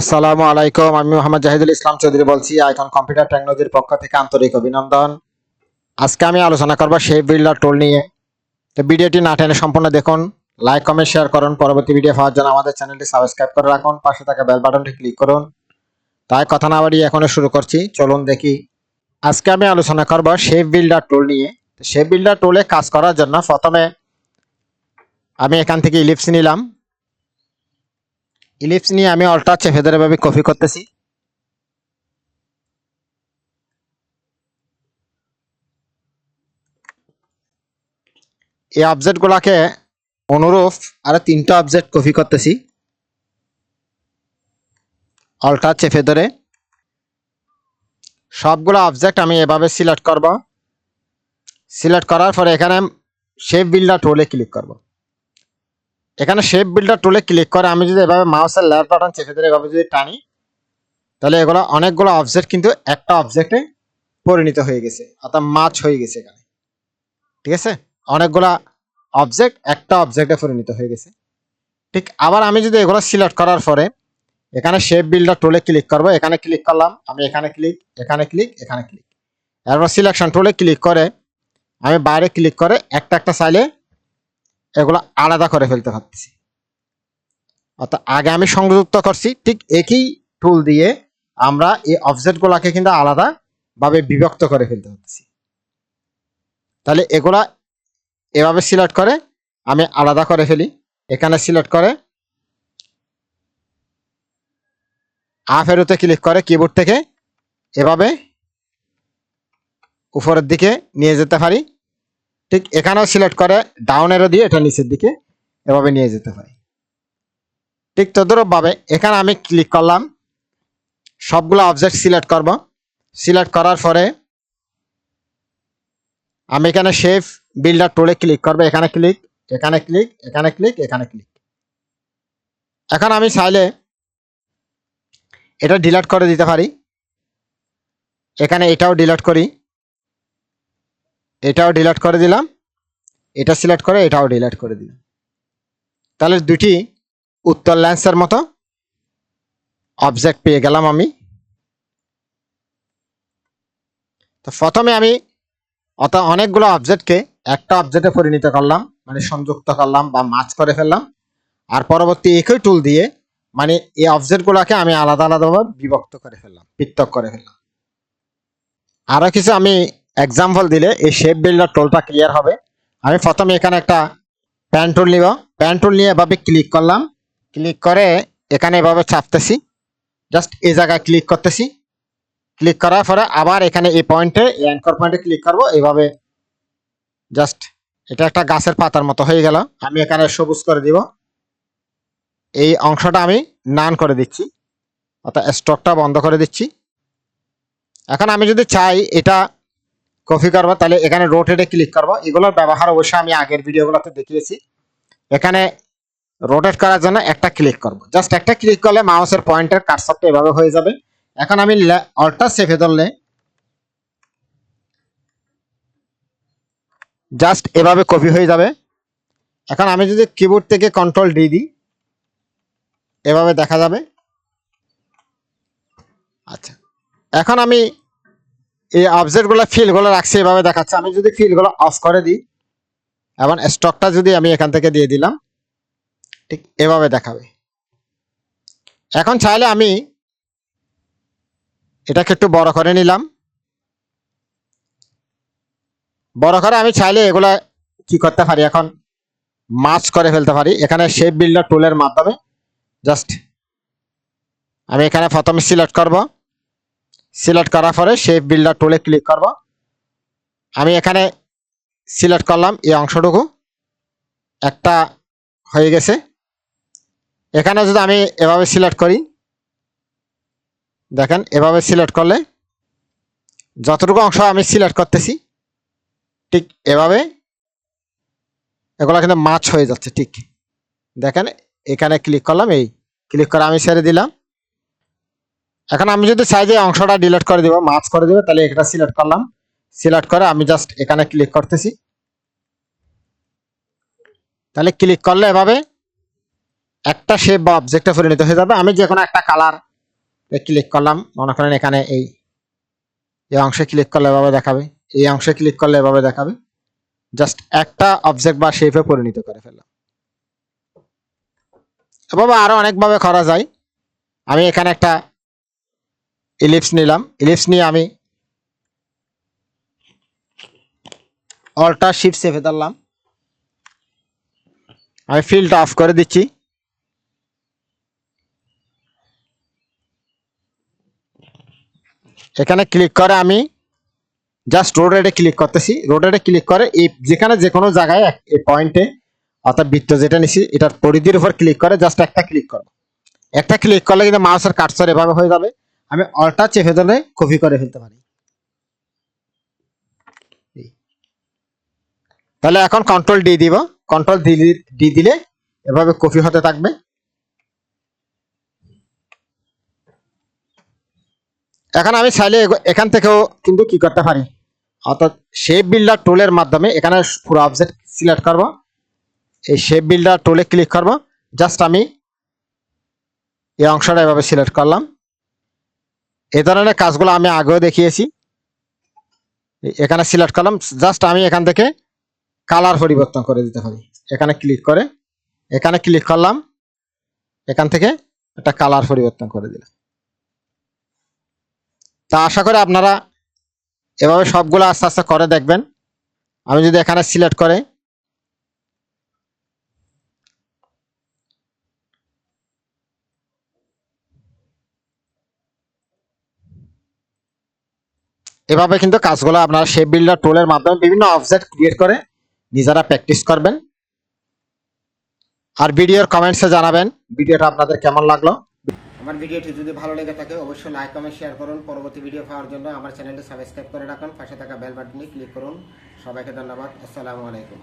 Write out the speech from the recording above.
আসসালামু আলাইকুম, আমি মোহাম্মদ জাহিদুল ইসলাম চৌধুরী বলছি, আইকন কম্পিউটার টেকনোলজির পক্ষ থেকে আন্তরিক অভিনন্দন। আজকে আমি আলোচনা করব শেপ বিল্ডার টুল নিয়ে। তো ভিডিওটি না টেনে সম্পূর্ণ দেখুন, লাইক, কমেন্ট, শেয়ার করুন, পরবর্তী ভিডিও পাওয়ার জন্য আমাদের চ্যানেলটি সাবস্ক্রাইব করে রাখুন, পাশে থাকা বেল বাটনটি ক্লিক করুন। তাই কথা না বাড়িয়ে এখনও শুরু করছি, চলুন দেখি। আজকে আমি আলোচনা করব শেপ বিল্ডার টুল নিয়ে। তো বিল্ডার টুলে কাজ করার জন্য প্রথমে আমি এখান থেকে ইলিপস নিলাম। ইলিপস নিয়ে আমি অল্টার চেপে ধরে ভাবে কপি করতেছি। এই অবজেক্টগুলোকে অনুরূপ আরও তিনটা অবজেক্ট কপি করতেছি। অল্টার চেপে ধরে সবগুলো অবজেক্ট আমি এভাবে সিলেক্ট করব। সিলেক্ট করার পরে এখানে শেপ বিল্ডার টুলে ক্লিক করব। এখানে শেপ বিল্ডার টুলে ক্লিক করে, আমি যদি এভাবে মাউসের লেফট বাটন চেপে ধরে এভাবে যদি টানি, তাহলে এগুলো অনেকগুলো অবজেক্ট কিন্তু একটা অবজেক্টে পরিণত হয়ে গেছে, অর্থাৎ মাছ হয়ে গেছে এখানে। ঠিক আছে? অনেকগুলা অবজেক্ট একটা অবজেক্টে পরিণত হয়ে গেছে। ঠিক, আবার আমি যদি এগুলো সিলেক্ট করার পরে এখানে শেপ বিল্ডার টুলে ক্লিক করব, এখানে ক্লিক করলাম, আমি এখানে ক্লিক এখানে ক্লিক এখানে ক্লিক এরপর সিলেকশন টুলে ক্লিক করে, আমি বাইরে ক্লিক করে একটা একটা চাইলে এগুলো আলাদা করে ফেলতে পারতেছি অর্থাৎ আগে আমি সংযুক্ত করছি, ঠিক একই টুল দিয়ে আমরা এই অবজেক্টগুলোকে কিন্তু আলাদা ভাবে বিভক্ত করে ফেলতে পারতেছি তাহলে এগুলা এভাবে সিলেক্ট করে, আমি আলাদা করে ফেলি। এখানে সিলেক্ট করে আপ এরোতে ক্লিক করে কিবোর্ড থেকে এভাবে উপরের দিকে নিয়ে যেতে পারি। ঠিক এখানেও সিলেক্ট করে ডাউন এরো দিয়ে এটা নিচের দিকে এভাবে নিয়ে যেতে হয়। ঠিক তদ্রূপভাবে এখানে আমি ক্লিক করলাম, সবগুলো অবজেক্ট সিলেক্ট করব। সিলেক্ট করার পরে আমি এখানে শেফ বিল্ডার টুলে ক্লিক করব, এখানে ক্লিক এখানে ক্লিক এখানে ক্লিক এখানে ক্লিক এখন আমি চাইলে এটা ডিলিট করে দিতে পারি। এখানে এটাও ডিলিট করি। এটাও ডিলিট করে দিলাম। এটা সিলেক্ট করে, এটাও ডিলিট করে দিলাম। তাহলে দুটি উত্তর ল্যান্সের মতো অবজেক্ট পেয়ে গেলাম আমি। তো প্রথমে আমি অত অনেকগুলো অবজেক্টকে একটা অবজেক্টে পরিণত করলাম মানে সংযুক্ত করলাম বা মাছ করে ফেললাম। আর পরবর্তী একই টুল দিয়ে মানে এই অবজেক্টগুলোকে আমি আলাদা আলাদাভাবে বিভক্ত করে ফেললাম, পৃথক করে ফেললাম। আরও কিছু আমি এক্সাম্পল দিলে এই শেপ বিল্ডার টুলটা ক্লিয়ার হবে। আমি প্রথমে এখানে একটা প্যান টুল নিব। প্যান নিয়ে এভাবে ক্লিক করলাম। ক্লিক করে এখানে এভাবে চাপতেছি জাস্ট এই জায়গায় ক্লিক করতেছি। ক্লিক করার পরে আবার এখানে এই পয়েন্টে এই অ্যাঙ্কর পয়েন্টে ক্লিক করব। এইভাবে জাস্ট এটা একটা গাছের পাতার মতো হয়ে গেল। আমি এখানে সবুজ করে দিব। এই অংশটা আমি নান করে দিচ্ছি। অর্থাৎ স্টকটা বন্ধ করে দিচ্ছি। এখন আমি যদি চাই এটা কপি করব, তাহলে এখানে রোটেটে ক্লিক করব। এগুলোর ব্যবহার অবশ্যই আমি আগের ভিডিওগুলোতে দেখিয়েছি। এখানে রোটেট করার জন্য একটা ক্লিক করব। জাস্ট একটা ক্লিক করলে মাউসের পয়েন্টের কাটসাপটা এভাবে হয়ে যাবে। এখন আমি অল্টার সেফে ধরলে জাস্ট এভাবে কপি হয়ে যাবে। এখন আমি যদি কিবোর্ড থেকে কন্ট্রোল ডি দিই, এভাবে দেখা যাবে। আচ্ছা। এখন আমি এই অবজেক্টগুলো ফিলগুলো রাখছি, এভাবে দেখাচ্ছে। আমি যদি ফিলগুলো অফ করে দিই, এবং স্টকটা যদি আমি এখান থেকে দিয়ে দিলাম, ঠিক এভাবে দেখাবে। এখন চাইলে আমি এটাকে একটু বড় করে নিলাম। বড় করে আমি চাইলে এগুলা কি করতে পারি? এখন মাছ করে ফেলতে পারি। এখানে শেপ বিল্ডার টুলের মাধ্যমে। জাস্ট আমি এখানে প্রথমে সিলেক্ট করব। সিলেক্ট করার পরে শেপ বিল্ডার টুলে ক্লিক করব। আমি এখানে সিলেক্ট করলাম এই অংশটুকু। একটা হয়ে গেছে। এখানে যদি আমি এভাবে সিলেক্ট করি, দেখেন এভাবে সিলেক্ট করলে যতটুকু অংশ আমি সিলেক্ট করতেছি, ঠিক এভাবে এগুলো কিন্তু মাছ হয়ে যাচ্ছে, ঠিক। দেখেন এখানে ক্লিক করলাম, এই ক্লিক করে আমি ছেড়ে দিলাম। এখন আমি যদি চাই যে অংশটা ডিলিট করে দিব মাছ করে দিব, তাহলে এটা সিলেক্ট করলাম। সিলেক্ট করে আমি জাস্ট এখানে ক্লিক করতেছি। তাহলে ক্লিক করলে এভাবে একটা শেপ বা অবজেক্টে পরিণত হয়ে যাবে। আমি যে কোনো একটা কালার ক্লিক করলাম, মনে করেন এখানে এই এই অংশে ক্লিক করলে এভাবে দেখাবে, এই অংশে ক্লিক করলে এভাবে দেখাবে। জাস্ট একটা অবজেক্ট বা শেপে পরিণত করে ফেললাম। এভাবে আরও অনেকভাবে করা যায়। আমি এখানে একটা ইলিপস নিলাম। ইলিপস নিয়ে আমি অল্টার শিফট সেভে ধরলাম। আমি ফিল্ডটা অফ করে দিচ্ছি। এখানে ক্লিক করে আমি জাস্ট রোডেডে ক্লিক করতেছি। রোডেডে ক্লিক করে এই যেখানে যে কোনো জায়গায় এই পয়েন্টে অর্থাৎ বৃত্ত যেটা নিছি, এটার পরিধির উপর ক্লিক করে জাস্ট একটা ক্লিক করো একটা ক্লিক করলে কিন্তু মাউসের কাটসার এভাবে হয়ে যাবে। আমি অল্টা চেপে ধরে কপি করে ফেলতে পারি। তাহলে এখন কন্ট্রোল ডি দিব। কন্ট্রোল ডি দিলে এভাবে কপি হতে থাকবে। এখন আমি চাইলে এখান থেকেও কিন্তু কি করতে পারি? অর্থাৎ শেপ বিল্ডার টুলের মাধ্যমে এখানে পুরো অবজেক্ট সিলেক্ট করব। এই শেপ বিল্ডার টুলে ক্লিক করব। জাস্ট আমি এই অংশটা এভাবে সিলেক্ট করলাম। এই ধরনের কাজগুলো আমি আগেও দেখিয়েছি। এখানে সিলেক্ট করলাম জাস্ট আমি এখান থেকে কালার পরিবর্তন করে দিতে পারি এখানে ক্লিক করে, এখানে ক্লিক করলাম, এখান থেকে একটা কালার পরিবর্তন করে দিলাম। তা আশা করি আপনারা এভাবে সবগুলো আস্তে আস্তে করে দেখবেন। আমি যদি এখানে সিলেক্ট করে এভাবে কিন্তু কাজগুলো আপনারা শেপ বিল্ডার টুলের মাধ্যমে বিভিন্ন অবজেক্ট ক্রিয়েট করে নিজেরা প্র্যাকটিস করবেন। আর ভিডিওর কমেন্টসে জানাবেন ভিডিওটা আপনাদের কেমন লাগল। আমার ভিডিওটি যদি ভালো লেগে থাকে অবশ্যই লাইক কমেন্ট শেয়ার করুন। পরবর্তী ভিডিও পাওয়ার জন্য আমার চ্যানেলটি সাবস্ক্রাইব করে রাখুন। পাশে থাকা বেল বাটনে ক্লিক করুন। সবাইকে ধন্যবাদ। আসসালামু আলাইকুম।